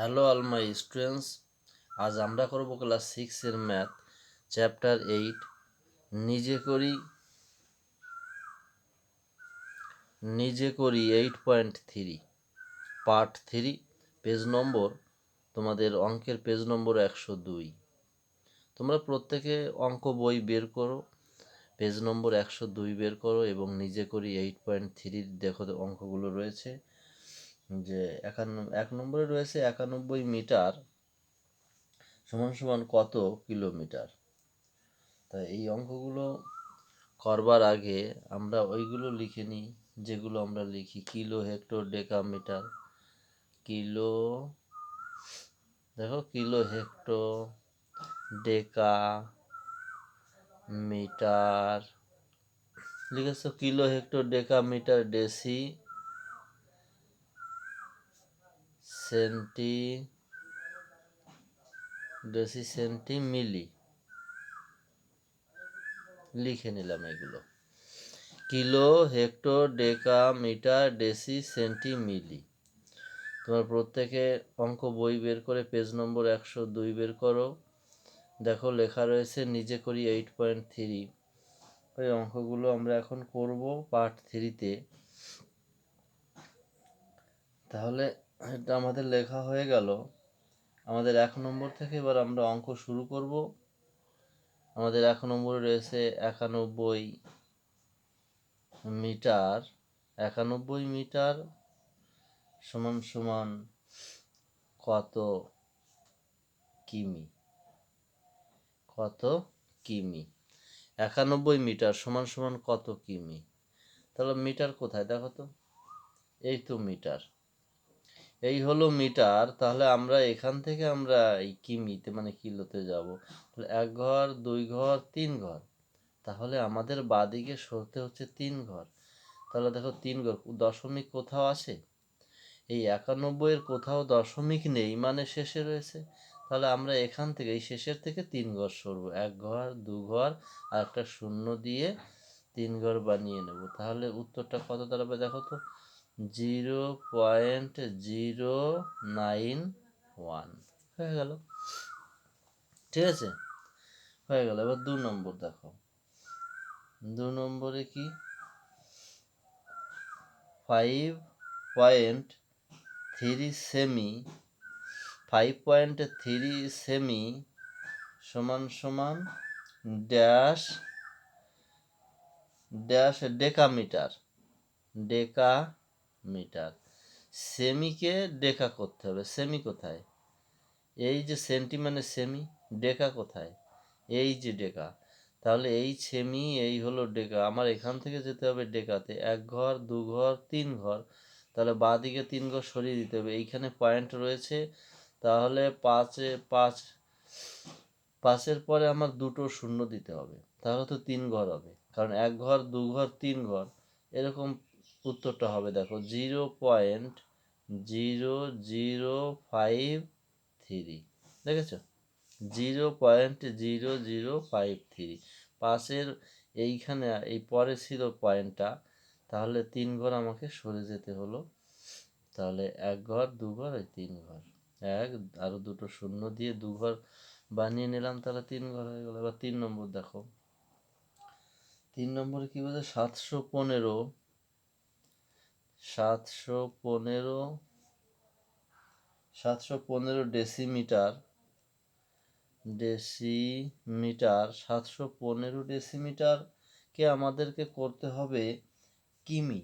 Hello all my students, আজ আমরা করব ক্লাস সিক্সের ম্যাথ চ্যাপ্টার এইট নিজে করি নিজে করি eight point three part three page number তোমাদের অঙ্কের পেজ নম্বর একশো দুই। তোমরা প্রত্যেকে অঙ্ক বই বের করো পেজ নম্বর একশো দুই বের করো এবং নিজে করি এইট পয়েন্ট থ্রির দেখো অঙ্কগুলো রয়েছে। যে একান্ন, এক নম্বরে রয়েছে একানব্বই মিটার সমান সমান কত কিলোমিটার? তা এই অঙ্কগুলো করবার আগে আমরা ওইগুলো লিখে নিই, যেগুলো আমরা লিখি। Kilo hecto deca metre, kilo, দেখো kilo hecto deca metre, লিখেছ kilo hecto deca metre deci centi deci centi milli লিখে নিলাম এগুলো kilo hecto deca metre deci centi milli তোমার প্রত্যেকে অঙ্ক বই বের করে পেজ নম্বর একশো দুই বের করো। দেখো, লেখা রয়েছে, নিজে করি এইট পয়েন্ট থ্রি ওই অঙ্কগুলো আমরা এখন করব পার্ট থ্রিতে তাহলে এটা আমাদের লেখা হয়ে গেল। আমাদের এক নম্বর থেকে এবার আমরা অঙ্ক শুরু করব। আমাদের এক নম্বরে রয়েছে একানব্বই মিটার। একানব্বই মিটার সমান সমান কত কিমি? কত কিমি? একানব্বই মিটার সমান সমান কত কিমি? তাহলে মিটার কোথায়? দেখো তো। এই তো মিটার। এই হলো মিটার, তাহলে আমরা এখান থেকে আমরা এই কিমিতে মানে কিলোতে যাব? তাহলে এক ঘর, দুই ঘর, তিন ঘর। তাহলে আমাদের বাদিকে সরতে হচ্ছে তিন ঘর। তাহলে দেখো তিন ঘর দশমিক কোথাও আছে? এই একানব্বইয়ের কোথাও দশমিক নেই মানে শেষে রয়েছে। তাহলে আমরা এখান থেকে, এই শেষের থেকে তিন ঘর সরব। এক ঘর, দু ঘর, আর একটা শূন্য দিয়ে তিন ঘর বানিয়ে নেব। তাহলে উত্তরটা কত দাঁড়াবে দেখো তো? Zero point zero nine one. হয়ে গেল। ঠিক আছে? হয়ে গেল। এবার দু নম্বর দেখো। দু নম্বরে কি? ফাইভ পয়েন্ট থ্রি সেমি ফাইভ পয়েন্ট থ্রি সেমি সমান সমান dash dash decametre deca metre. সেমিকে deca করতে হবে। সেমি কোথায়? এই যে সেন্টি মানে সেমি, ডেকা কোথায়? এই যে ডেকা। তাহলে এই সেমি, এই হলো ডেকা। আমার এখান থেকে যেতে হবে ডেকাতে। এক ঘর, দু ঘর, তিন ঘর। তাহলে বাঁ দিকে তিন ঘর সরিয়ে দিতে হবে। এইখানে পয়েন্ট রয়েছে। তাহলে পাঁচে, পাঁচ, পাঁচের পরে আমার দুটো শূন্য দিতে হবে। তাহলে তো তিন ঘর হবে। কারণ এক ঘর, দু ঘর, তিন ঘর, এরকম উত্তরটা হবে দেখো zero point zero zero five three, দেখেছ? Zero point zero zero five three. পাশের এইখানে এই পরে ছিল পয়েন্টটা, তাহলে তিন ঘর আমাকে সরে যেতে হলো। তাহলে এক ঘর, দু ঘর এই তিন ঘর। এক আরও দুটো শূন্য দিয়ে দু ঘর বানিয়ে নিলাম, তাহলে তিন ঘর হয়ে গেলো। এবার তিন নম্বর দেখো। তিন নম্বরে কী বলছে? সাতশো পনেরো সাতশো পনেরো সাতশো পনেরো ডেসিমিটার ডেসিমিটার, সাতশো পনেরো ডেসিমিটারকে আমাদেরকে করতে হবে কিমি।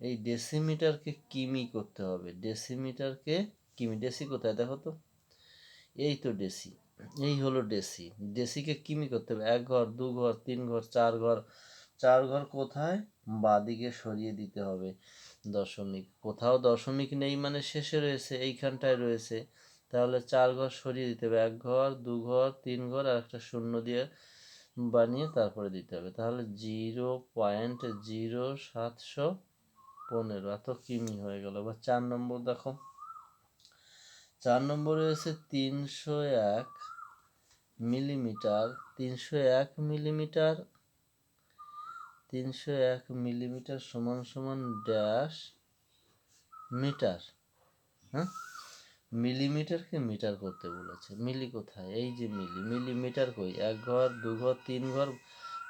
এই ডেসিমিটারকে কিমি করতে হবে। ডেসিমিটারকে কিমি। ডেসি কোথায় দেখো তো? এই তো ডেসি। এই হলো ডেসি। ডেসিকে কিমি করতে হবে। এক ঘর, দু ঘর, তিন ঘর, চার ঘর চার ঘর কোথায়? বাদিকে সরিয়ে দিতে হবে দশমিক। কোথাও দশমিক নেই মানে শেষে রয়েছে, এইখানটায় রয়েছে। তাহলে চার ঘর সরিয়ে দিতে হবে। এক ঘর, দু ঘর, তিন ঘর আর একটা শূন্য দিয়ে বানিয়ে তারপরে দিতে হবে। তাহলে জিরো পয়েন্ট জিরো সাতশো পনেরো। এত কিমি হয়ে গেল। এবার চার নম্বর দেখো। চার নম্বর রয়েছে তিনশো এক মিলিমিটার। তিনশো এক মিলিমিটার তিনশো এক মিলিমিটার সমান সমান ড্যাশ মিটার হ্যাঁ? মিলিমিটারকে মিটার করতে বলেছে? মিলি কোথায়? এই যে মিলি, মিলিমিটার কই? এক ঘর, দু ঘর, তিন ঘর,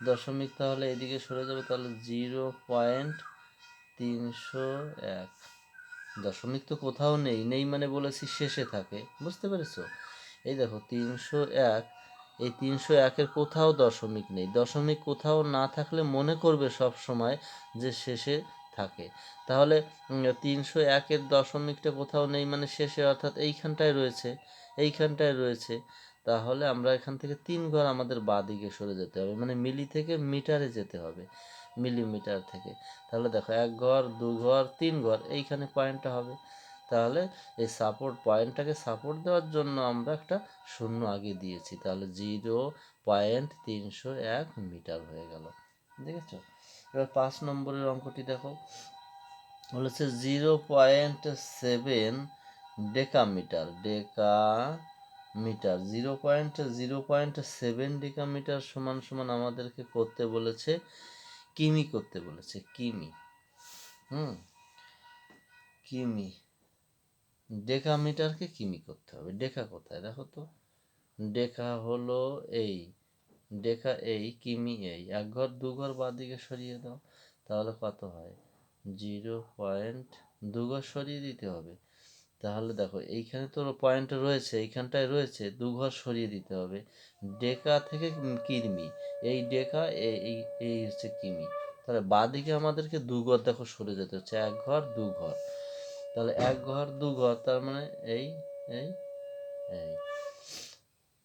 দশমিক তাহলে এদিকে সরে যাবে তাহলে জিরো পয়েন্ট তিনশো এক। দশমিক তো কোথাও নেই নেই মানে বলেছি শেষে থাকে, বুঝতে পেরেছ? এই দেখো, তিনশো এক এই তিনশো একের কোথাও দশমিক নেই। দশমিক কোথাও না থাকলে মনে করবে সব সময় যে শেষে থাকে। তাহলে তিনশো একের দশমিকটা কোথাও নেই মানে শেষে অর্থাৎ এইখানটায় রয়েছে এইখানটায় রয়েছে। তাহলে আমরা এখান থেকে তিন ঘর আমাদের বাঁ দিকে সরে যেতে হবে মানে মিলি থেকে মিটারে যেতে হবে, মিলিমিটার থেকে। তাহলে দেখো, এক ঘর, দু ঘর, তিন ঘর, এইখানে পয়েন্টটা হবে। তাহলে এই সাপোর্ট পয়েন্টটাকে সাপোর্ট দেওয়ার জন্য আমরা একটা শূন্য আগে দিয়েছি। তাহলে জিরো পয়েন্ট তিনশো এক মিটার হয়ে গেল। দেখেছ? এবার পাঁচ নম্বরের অঙ্কটি দেখো। বলেছে zero point seven decametre deca metre zero point zero point seven decametre সমান সমান আমাদেরকে করতে বলেছে, কিমি করতে বলেছে, কিমি। হুম? কিমি। ডেকামিটারকে কিমি করতে হবে? ডেকা কোথায়? দেখো তো। ডেকা হলো এই, ডেকা এই, কিমি এই। এক ঘর, দু ঘর বাদিকে সরিয়ে দাও, তাহলে কত হয়? জিরো পয়েন্ট দু ঘর সরিয়ে দিতে হবে। তাহলে দেখো, এইখানে তো পয়েন্ট রয়েছে, এইখানটায় রয়েছে, দু ঘর সরিয়ে দিতে হবে। ডেকা থেকে কিরমি, এই ডেকা এই এই হচ্ছে কিমি। তাহলে বাদিকে আমাদেরকে দু ঘর দেখো সরে যেতে হচ্ছে, এক ঘর, দু ঘর। তাহলে এক ঘর, দু ঘর, তার মানে এই এই এই।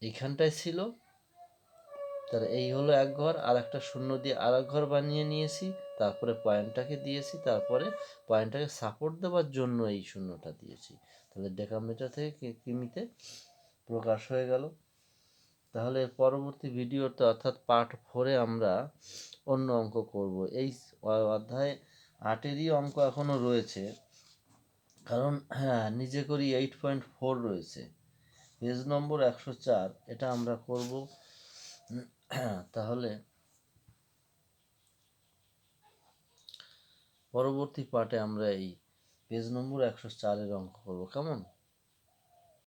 এইখানটায় ছিল। তাহলে এই হলো এক ঘর আর একটা শূন্য দিয়ে আর এক ঘর বানিয়ে নিয়েছি। তারপরে পয়েন্টটাকে দিয়েছি। তারপরে পয়েন্টটাকে সাপোর্ট দেওয়ার জন্য এই শূন্যটা দিয়েছি। তাহলে ডেকামিটার থেকে কিমিতে প্রকাশ হয়ে গেল। তাহলে পরবর্তী ভিডিওতে অর্থাৎ পার্ট ফোরে আমরা অন্য অঙ্ক করব। এই অধ্যায় আটেরই অঙ্ক এখনও রয়েছে। কারণ হ্যাঁ নিজে করি এইট পয়েন্ট ফোর রয়েছে। পেজ নম্বর একশো চার, এটা আমরা করব। তাহলে, পরবর্তী পার্টে আমরা এই পেজ নম্বর একশো চারের অঙ্ক করব। কেমন?